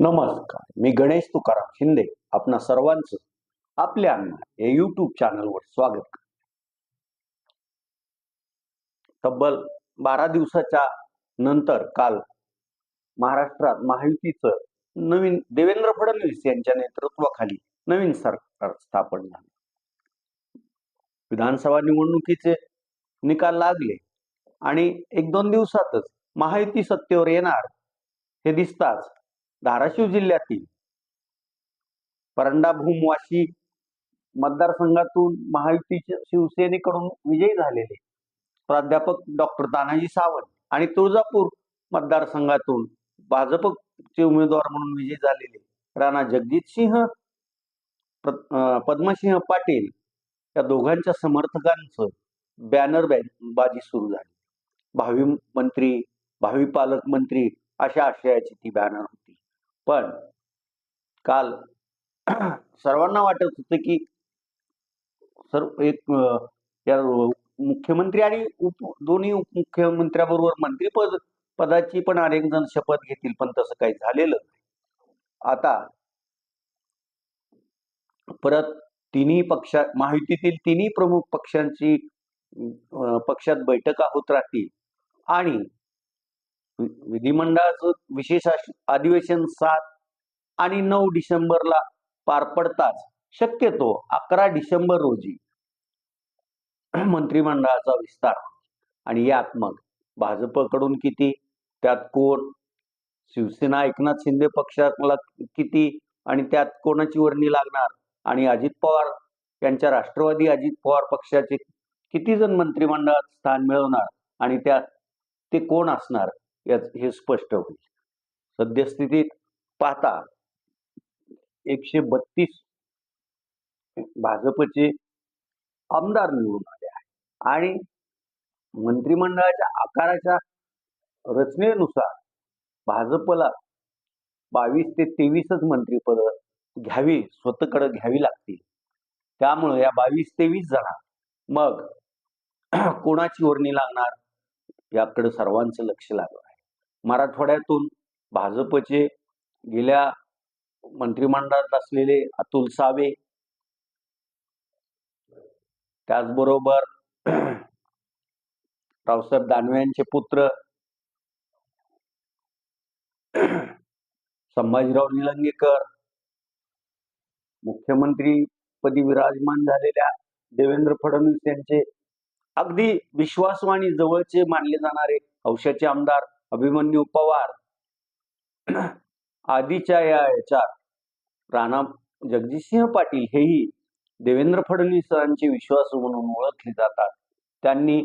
नमस्कार मी गणेश तुकाराम शिंदे आपणा सर्वांचं आपल्या अण्णा या युट्यूब चॅनलवर स्वागत तब्बल बारा दिवसाच्या नंतर काल महाराष्ट्रात महायुतीचं नवीन देवेंद्र फडणवीस यांच्या नेतृत्वाखाली नवीन सरकार स्थापन झालं. विधानसभा निवडणुकीचे निकाल लागले आणि एक दोन दिवसातच महायुती सत्तेवर येणार हे दिसताच धाराशिव जिल्ह्यातील परंडा भूमवाशी मतदारसंघातून महायुतीच्या शिवसेनेकडून विजयी झालेले प्राध्यापक डॉक्टर तानाजी सावंत आणि तुळजापूर मतदारसंघातून भाजपचे उमेदवार म्हणून विजयी झालेले राणा जगजित सिंह पद्मसिंह पाटील या दोघांच्या समर्थकांचं बॅनर बाजी सुरू झाली. भावी मंत्री भावी पालकमंत्री अशा आशयाची ती बॅनर होती. पण काल सर्वांना वाटत होतं की सर्व एक या मुख्यमंत्री आणि उप दोन्ही उपमुख्यमंत्र्याबरोबर मंत्रीपद पदाची पण अनेक जण शपथ घेतील पण तसं काही झालेलं नाही. आता परत तिन्ही पक्षा माहितीतील तिन्ही प्रमुख पक्षांची पक्षात बैठका होत राहतील आणि विधिमंडळाचं विशेष अधिवेशन सात आणि नऊ डिसेंबरला पार पडताच शक्यतो अकरा डिसेंबर रोजी मंत्रिमंडळाचा विस्तार आणि यात मग भाजपकडून किती त्यात कोण शिवसेना एकनाथ शिंदे पक्षाला किती आणि त्यात कोणाची वर्णी लागणार? आणि अजित पवार यांच्या राष्ट्रवादी अजित पवार पक्षाचे किती जण मंत्रिमंडळात स्थान मिळवणार? आणि त्यात ते कोण असणार? याच हे स्पष्ट होईल. सद्यस्थितीत पाहता एकशे बत्तीस भाजपचे आमदार निवडून आले आहे आणि मंत्रिमंडळाच्या आकाराच्या रचनेनुसार भाजपला बावीस ते तेवीसच मंत्रिपद घ्यावी स्वतःकडे घ्यावी लागतील. त्यामुळे या बावीस तेवीस जणा मग कोणाची वर्णी लागणार? याकडे सर्वांचं लक्ष लागलं आहे. मराठवाड्यातून भाजपचे गेल्या मंत्रिमंडळात असलेले अतुल सावे. त्याचबरोबर रावसाहेब दानवे यांचे पुत्र संभाजीराव निलंगेकर. मुख्यमंत्री पदी विराजमान झालेल्या देवेंद्र फडणवीस यांचे अगदी विश्वासवाणी जवळचे मानले जाणारे हौशाचे आमदार अभिमन्यू पवार. आदीच्या या याच्यात राणा जगजितसिंह पाटील हेही देवेंद्र फडणवीसांचे विश्वासू म्हणून ओळखले जातात. त्यांनी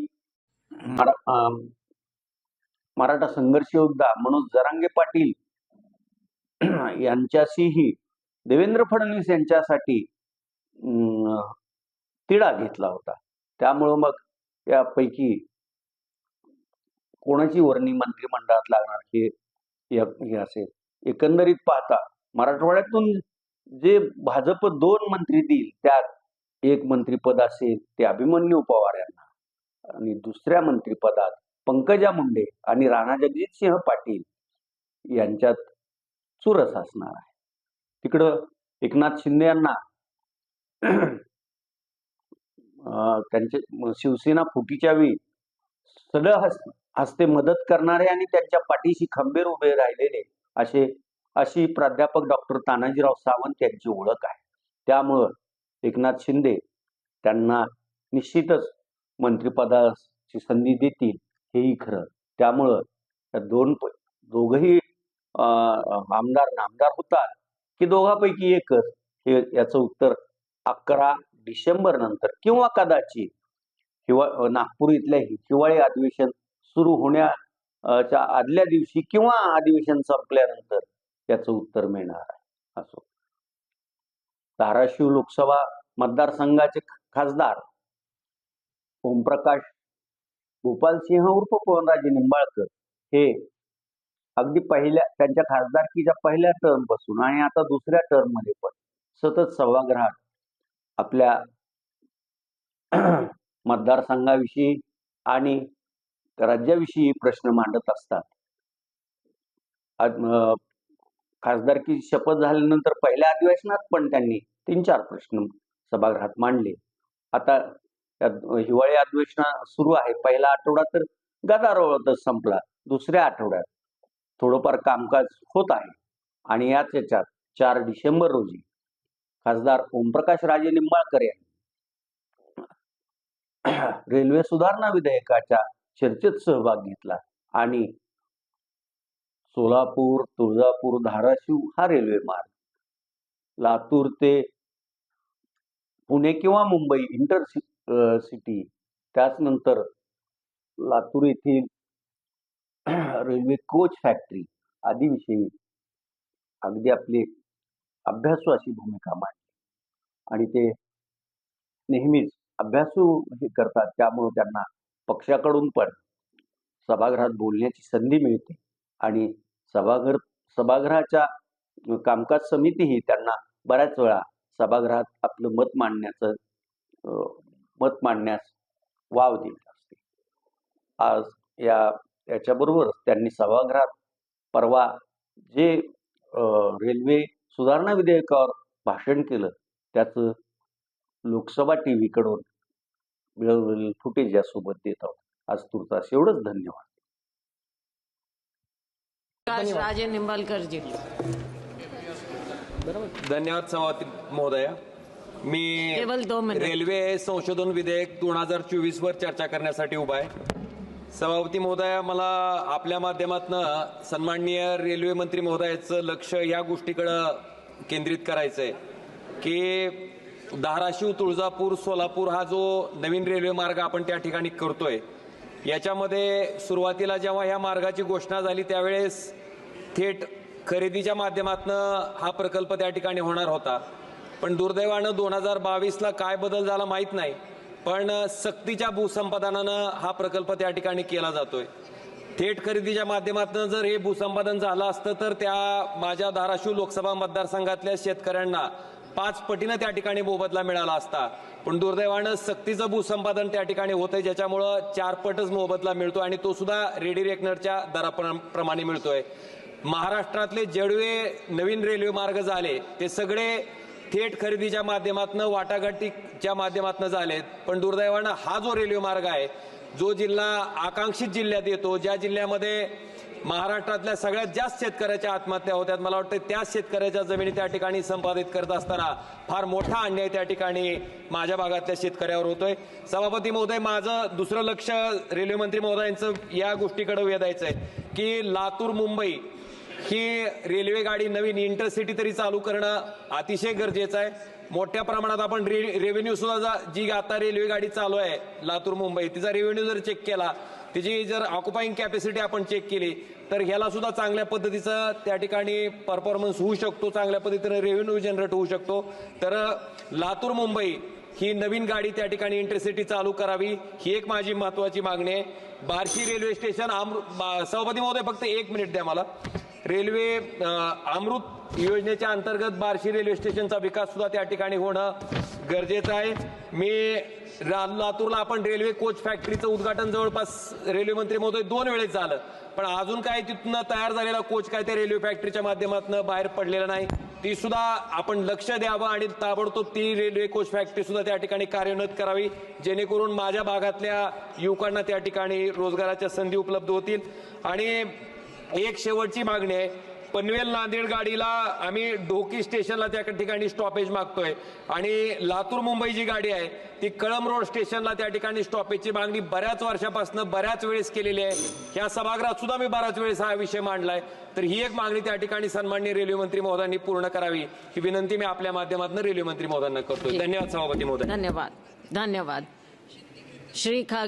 मराठा संघर्ष योद्धा मनोज जरांगे पाटील यांच्याशीही देवेंद्र फडणवीस यांच्यासाठी अं, तिढा घेतला होता. त्यामुळं मग यापैकी कोणाची वर्णी मंत्रिमंडळात लागणार हे हे असेल? एकंदरीत पाहता मराठवाड्यातून जे भाजप दोन मंत्री देईल त्यात एक मंत्रीपद असेल ते अभिमन्यू पवार यांना. आणि दुसऱ्या मंत्रिपदात पंकजा मुंडे आणि राणा जगजितसिंह पाटील यांच्यात चुरस असणार आहे. तिकडं एकनाथ शिंदे यांना अं, त्यांचे शिवसेना फुटीच्या वेळी सड हस्ते मदत करणारे आणि त्यांच्या पाठीशी खंबीर उभे राहिलेले असे अशी प्राध्यापक डॉक्टर तानाजीराव सावंत यांची ओळख आहे. त्यामुळं एकनाथ शिंदे त्यांना निश्चितच मंत्रिपदाची संधी देतील हेही खरं. त्यामुळं त्या दोन दोघही आमदार नामदार होतात की दोघांपैकी एकच हे याचं उत्तर अकरा डिसेंबर नंतर किंवा कदाचित हिवा नागपूर इथल्या हिवाळी अधिवेशन सुरू होण्याच्या आदल्या दिवशी किंवा अधिवेशन संपल्यानंतर त्याचं उत्तर मिळणार आहे असो. धाराशिव लोकसभा मतदारसंघाचे खासदार ओमप्रकाश गोपालसिंह उर्फ पवनराजे निंबाळकर हे अगदी पहिल्या त्यांच्या खासदारकीच्या पहिल्या टर्मपासून आणि आता दुसऱ्या टर्ममध्ये पण सतत सभागृहात आपल्या मतदारसंघाविषयी आणि राज्याविषयी प्रश्न मांडत असतात. खासदारकी शपथ झाल्यानंतर पहिल्या अधिवेशनात पण त्यांनी तीन चार प्रश्न सभागृहात मांडले. आता हिवाळी अधिवेशन सुरू आहे. पहिला आठवडा तर गदारोळातच संपला. दुसऱ्या आठवड्यात थोडंफार कामकाज होत आहे. आणि याच याच्यात चार डिसेंबर रोजी खासदार ओमप्रकाश राजे निंबाळकर यांनी रेल्वे सुधारणा विधेयकाच्या चर्चेत सहभाग घेतला आणि सोलापूर तुळजापूर धाराशिव हा रेल्वे मार्ग. लातूर ते पुणे किंवा मुंबई इंटर सिटी त्याचनंतर लातूर येथील रेल्वे कोच फॅक्टरी आदीविषयी अगदी आपली अभ्यासू अशी भूमिका मांडली. आणि ते नेहमीच अभ्यासू हे करतात त्यामुळे त्यांना पक्षाकडून पण सभागृहात बोलण्याची संधी मिळते. आणि सभागृह सभागृहाच्या कामकाज समितीही त्यांना बऱ्याच वेळा सभागृहात आपलं मत मांडण्याचं मत मांडण्यास वाव देत असते. आज या याच्याबरोबरच त्यांनी सभागृहात परवा जे रेल्वे सुधारणा विधेयकावर भाषण केलं त्याचं लोकसभा टी व्हीकडून मिळवलेलं फुटेज यासोबत देत आहोत. आज तुर्तास एवढंच धन्यवाद. राजे निंबाळकर जी. धन्यवाद सभापती महोदया. मी केवळ दोन मिनिट. रेल्वे संशोधन विधेयक दोन हजार चोवीस वर चर्चा करण्यासाठी उभा आहे. सभापती महोदया मला आपल्या माध्यमातून सन्माननीय रेल्वे मंत्री महोदयाचं लक्ष या गोष्टीकडं केंद्रित करायचं आहे की धाराशिव तुळजापूर सोलापूर हा जो नवीन रेल्वे मार्ग आपण त्या ठिकाणी करतोय याच्यामध्ये सुरुवातीला जेव्हा ह्या मार्गाची घोषणा झाली त्यावेळेस थेट खरेदीच्या माध्यमातून हा प्रकल्प त्या ठिकाणी होणार होता. पण दुर्दैवानं दोन हजार बावीसला काय बदल झाला माहीत नाही पण सक्तीच्या भूसंपादनानं हा प्रकल्प त्या ठिकाणी केला जातोय. थेट खरेदीच्या माध्यमातून जर हे भूसंपादन झालं असतं तर त्या माझ्या धाराशिव लोकसभा मतदारसंघातल्या शेतकऱ्यांना पाच पटीनं त्या ठिकाणी मोबदला मिळाला असता. पण दुर्दैवानं सक्तीचं भूसंपादन त्या ठिकाणी होतंय ज्याच्यामुळं चार पटच मोबदला मिळतो आणि तो सुद्धा रेडी रेकनरच्या दराप्रमाणे मिळतोय. महाराष्ट्रातले जेवढे नवीन रेल्वे मार्ग झाले ते सगळे थेट खरेदीच्या माध्यमातून वाटाघाटीच्या माध्यमातून झालेत. पण दुर्दैवानं हा जो रेल्वे मार्ग आहे जो जिल्हा आकांक्षित जिल्ह्यात येतो ज्या जिल्ह्यामध्ये महाराष्ट्रातल्या सगळ्यात जास्त शेतकऱ्याच्या आत्महत्या होत्यात. मला वाटतं त्याच शेतकऱ्याच्या जमिनी त्या ठिकाणी संपादित करत असताना फार मोठा अन्याय त्या ठिकाणी माझ्या भागातल्या शेतकऱ्यावर होतोय. सभापती महोदय माझं दुसरं लक्ष रेल्वे मंत्री महोदयांचं या गोष्टीकडे वेधायचं आहे की लातूर मुंबई ही रेल्वेगाडी नवीन इंटरसिटी तरी चालू करणं अतिशय गरजेचं आहे. मोठ्या प्रमाणात आपण रे रेव्हेन्यू सुद्धा जी आता रेल्वेगाडी चालू आहे लातूर मुंबई तिचा रेव्हेन्यू जर चेक केला त्याची जर ऑक्युपाईंग कॅपॅसिटी आपण चेक केली तर ह्याला सुद्धा चांगल्या पद्धतीचं त्या ठिकाणी परफॉर्मन्स होऊ शकतो चांगल्या पद्धतीनं रेव्हेन्यू जनरेट होऊ शकतो. तर लातूर मुंबई ही नवीन गाडी त्या ठिकाणी इंटरसिटी चालू करावी ही एक माझी महत्वाची मागणी आहे. बार्शी रेल्वे स्टेशन आम सभापती महोदय फक्त एक मिनिट द्या मला. रेल्वे अमृत योजनेच्या अंतर्गत बार्शी रेल्वे स्टेशनचा विकास सुद्धा त्या ठिकाणी होणं गरजेचं आहे. मी लातूरला आपण रेल्वे कोच फॅक्टरीचं उद्घाटन जवळपास रेल्वे मंत्री महोदय दोन वेळेस झालं. पण अजून काय तिथून तयार झालेला कोच काय त्या रेल्वे फॅक्टरीच्या माध्यमातून बाहेर पडलेला नाही. ती सुद्धा आपण लक्ष द्यावं आणि ताबडतोब ती रेल्वे कोच फॅक्टरी सुद्धा त्या ठिकाणी कार्यान्वित करावी. जेणेकरून माझ्या भागातल्या युवकांना त्या ठिकाणी रोजगाराच्या संधी उपलब्ध होतील. आणि एक शेवटची मागणी आहे. पनवेल नांदेड गाडीला आम्ही ढोकी स्टेशनला त्या ठिकाणी स्टॉपेज मागतोय. आणि लातूर मुंबई जी गाडी आहे ती कळम रोड स्टेशनला त्या ठिकाणी स्टॉपेजची मागणी बऱ्याच वर्षापासून बऱ्याच वेळेस केलेली आहे. ह्या सभागृहात सुद्धा मी बऱ्याच वेळेस हा विषय मांडलाय. तर ही एक मागणी त्या ठिकाणी सन्माननीय रेल्वे मंत्री महोदयांनी पूर्ण करावी. ही विनंती मी आपल्या माध्यमातून रेल्वे मंत्री महोदयांना करतोय. धन्यवाद सभापती महोदय धन्यवाद. धन्यवाद. श्री खा